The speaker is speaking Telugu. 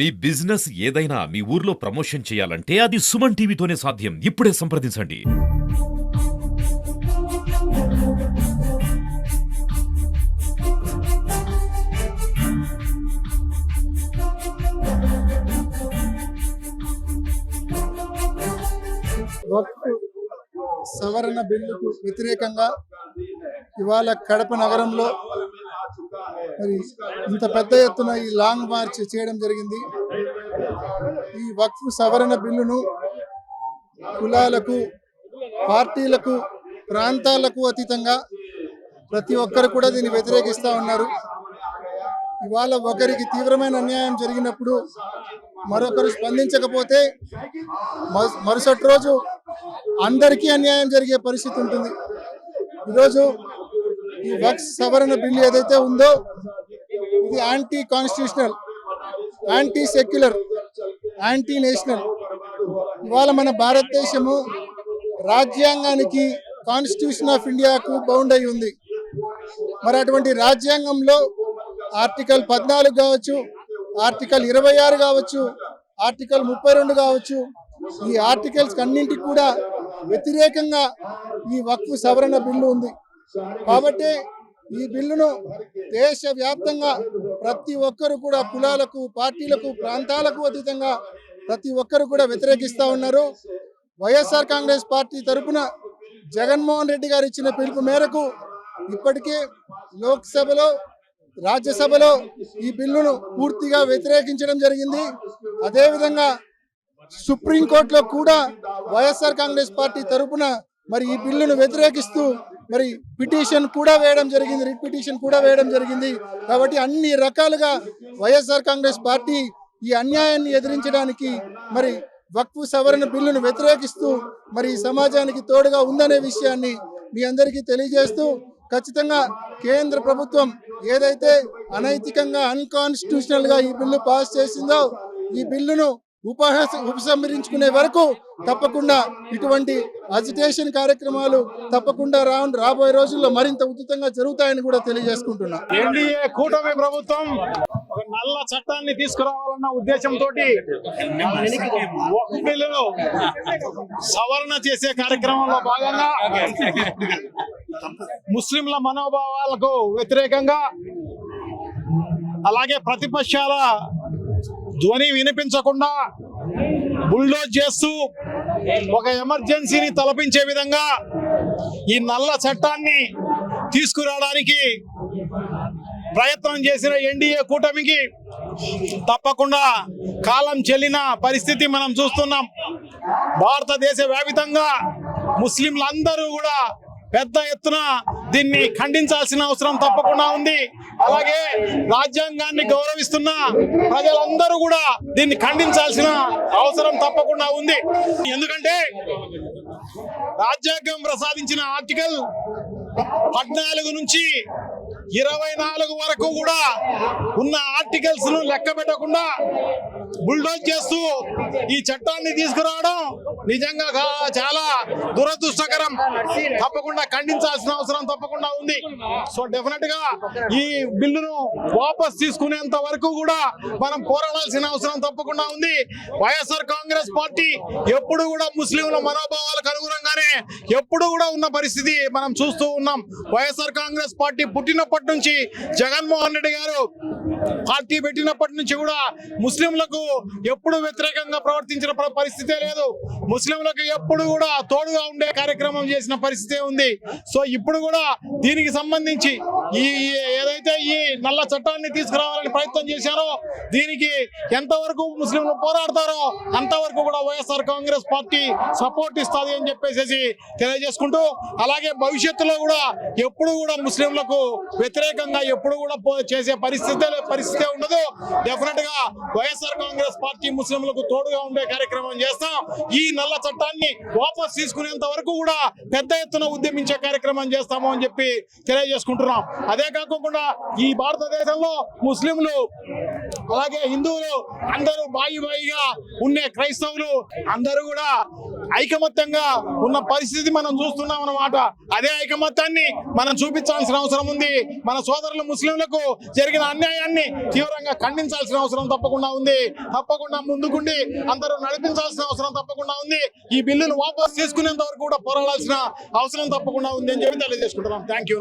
మీ బిజినెస్ ఏదైనా మీ ఊర్లో ప్రమోషన్ చేయాలంటే అది సుమన్ టీవీతోనే సాధ్యం. ఇప్పుడే సంప్రదించండి. సవరణ బిల్లుకు వ్యతిరేకంగా ఇవాళ కడప నగరంలో మరి ఇంత పెద్ద ఎత్తున ఈ లాంగ్ మార్చ్ చేయడం జరిగింది. ఈ వక్ఫ్ సవరణ బిల్లును కులాలకు పార్టీలకు ప్రాంతాలకు అతీతంగా ప్రతి ఒక్కరు కూడా దీన్ని వ్యతిరేకిస్తూ ఉన్నారు. ఇవాళ ఒకరికి తీవ్రమైన అన్యాయం జరిగినప్పుడు మరొకరు స్పందించకపోతే మరుసటి రోజు అందరికీ అన్యాయం జరిగే పరిస్థితి ఉంటుంది. ఈరోజు ఈ వక్స్ సవరణ బిల్లు ఏదైతే ఉందో ఇది anti constitutional anti secular anti national ఇవాళ మన భారతదేశము రాజ్యాంగానికి కాన్స్టిట్యూషన్ ఆఫ్ ఇండియాకు బౌండ్ అయి ఉంది. మరి అటువంటి రాజ్యాంగంలో ఆర్టికల్ పద్నాలుగు కావచ్చు ఆర్టికల్ ఇరవై ఆరు కావచ్చు ఆర్టికల్ ముప్పై రెండు కావచ్చు ఈ ఆర్టికల్స్ అన్నింటికి కూడా వ్యతిరేకంగా ఈ వక్ఫ్ సవరణ బిల్లు ఉంది. కాబట్టి ఈ బిల్లును దేశవ్యాప్తంగా ప్రతి ఒక్కరు కూడా కులాలకు పార్టీలకు ప్రాంతాలకు అతీతంగా ప్రతి ఒక్కరు కూడా వ్యతిరేకిస్తూ ఉన్నారు. వైఎస్ఆర్ కాంగ్రెస్ పార్టీ తరపున జగన్మోహన్ రెడ్డి గారు ఇచ్చిన పిలుపు మేరకు ఇప్పటికే లోక్సభలో రాజ్యసభలో ఈ బిల్లును పూర్తిగా వ్యతిరేకించడం జరిగింది. అదేవిధంగా సుప్రీంకోర్టులో కూడా వైఎస్ఆర్ కాంగ్రెస్ పార్టీ తరపున మరి ఈ బిల్లును వ్యతిరేకిస్తూ మరి పిటిషన్ కూడా వేయడం జరిగింది రిట్ పిటిషన్ కూడా వేయడం జరిగింది. కాబట్టి అన్ని రకాలుగా వైఎస్ఆర్ కాంగ్రెస్ పార్టీ ఈ అన్యాయాన్ని ఎదిరించడానికి మరి వక్ఫ్ సవరణ బిల్లును వ్యతిరేకిస్తూ మరి ఈ సమాజానికి తోడుగా ఉందనే విషయాన్ని మీ అందరికీ తెలియజేస్తూ ఖచ్చితంగా కేంద్ర ప్రభుత్వం ఏదైతే అనైతికంగా అన్కాన్స్టిట్యూషనల్గా ఈ బిల్లు పాస్ చేసిందో ఈ బిల్లును ఉపహాస ఉపసంహరించుకునే వరకు తప్పకుండా ఇటువంటి అజిటేషన్ కార్యక్రమాలు తప్పకుండా రా రాబోయే రోజుల్లో మరింత ఉచితంగా జరుగుతాయని కూడా తెలియజేసుకుంటున్నా. ఎన్డీఏ కూటమి ప్రభుత్వం ఒక నల్ల చట్టాన్ని తీసుకురావాలన్న ఉద్దేశంతో బిల్లును సవరణ చేసే కార్యక్రమంలో భాగంగా ముస్లింల మనోభావాలకు వ్యతిరేకంగా అలాగే ప్రతిపక్షాల ధ్వని వినిపించకుండా బుల్డోజ్ చేస్తూ ఒక ఎమర్జెన్సీని తలపించే విధంగా ఈ నల్ల చట్టాన్ని తీసుకురావడానికి ప్రయత్నం చేసిన ఎన్డీఏ కూటమికి తప్పకుండా కాలం చెల్లిన పరిస్థితి మనం చూస్తున్నాం. భారతదేశ వ్యాపితంగా ముస్లింలందరూ కూడా పెద్ద ఎత్తున దీన్ని ఖండించాల్సిన అవసరం తప్పకుండా ఉంది. అలాగే రాజ్యాంగాన్ని గౌరవిస్తున్న ప్రజలందరూ కూడా దీన్ని ఖండించాల్సిన అవసరం తప్పకుండా ఉంది. ఎందుకంటే రాజ్యాంగం ప్రసాదించిన ఆర్టికల్ పద్నాలుగు నుంచి ఇరవై నాలుగు వరకు కూడా ఉన్న ఆర్టికల్స్ను లెక్క పెట్టకుండా బుల్డోజ్ చేస్తూ ఈ చట్టాన్ని తీసుకురావడం నిజంగా చాలా దురదృష్టకరం. తప్పకుండా ఖండించాల్సిన అవసరం తప్పకుండా ఉంది. సో డెఫినెట్గా ఈ బిల్లును వాపస్ తీసుకునేంత వరకు కూడా మనం పోరాడాల్సిన అవసరం తప్పకుండా ఉంది. వైఎస్ఆర్ కాంగ్రెస్ పార్టీ ఎప్పుడు కూడా ముస్లింల మనోభావాలకు అనుగుణంగానే ఎప్పుడు కూడా ఉన్న పరిస్థితి మనం చూస్తూ ఉన్నాం. వైఎస్ఆర్ కాంగ్రెస్ పార్టీ పుట్టినప్పటి నుంచి జగన్మోహన్ రెడ్డి గారు పార్టీ పెట్టినప్పటి నుంచి కూడా ముస్లింలకు ఎప్పుడు వ్యతిరేకంగా ప్రవర్తించిన పరిస్థితే లేదు. ముస్లింలకు ఎప్పుడు కూడా తోడుగా ఉండే కార్యక్రమం చేసిన పరిస్థితే ఉంది. సో ఇప్పుడు కూడా దీనికి సంబంధించి ఈ ఏదైతే ఈ నల్ల చట్టాన్ని తీసుకురావాలని ప్రయత్నం చేశారో దీనికి ఎంతవరకు ముస్లింలు పోరాడతారో అంతవరకు కూడా వైఎస్ఆర్ కాంగ్రెస్ పార్టీ సపోర్ట్ ఇస్తుంది అని చెప్పేసి తెలియజేసుకుంటూ అలాగే భవిష్యత్తులో కూడా ఎప్పుడు కూడా ముస్లింలకు వ్యతిరేకంగా ఎప్పుడు కూడా పో- చేసే పరిస్థితి పరిస్థితి ఉండదు. డెఫినెట్గా వైఎస్ఆర్ కాంగ్రెస్ పార్టీ ముస్లింలకు తోడుగా ఉండే కార్యక్రమం చేస్తాం. ఈ నల్ల చట్టాన్ని వాపస్ తీసుకునేంత వరకు కూడా పెద్ద ఎత్తున ఉద్యమించే కార్యక్రమం చేస్తాము అని చెప్పి తెలియజేసుకుంటున్నాం. అదే కాకుండా ఈ భారతదేశంలో ముస్లింలు అలాగే హిందువులు అందరూ బాయి బాయిగా ఉండే క్రైస్తవులు అందరూ కూడా ఐకమత్యంగా ఉన్న పరిస్థితి మనం చూస్తున్నాం అన్నమాట అదే ఐకమత్యాన్ని మనం చూపించాల్సిన అవసరం ఉంది. మన సోదరులు ముస్లింలకు జరిగిన అన్యాయాన్ని తీవ్రంగా ఖండించాల్సిన అవసరం తప్పకుండా ఉంది. తప్పకుండా ముందుకుండి అందరూ నడిపించాల్సిన అవసరం తప్పకుండా ఉంది. ఈ బిల్లును వాపస్ తీసుకునేంత వరకు కూడా పోరాడాల్సిన అవసరం తప్పకుండా ఉంది అని చెప్పి తెలియజేసుకుంటున్నాం. Thank you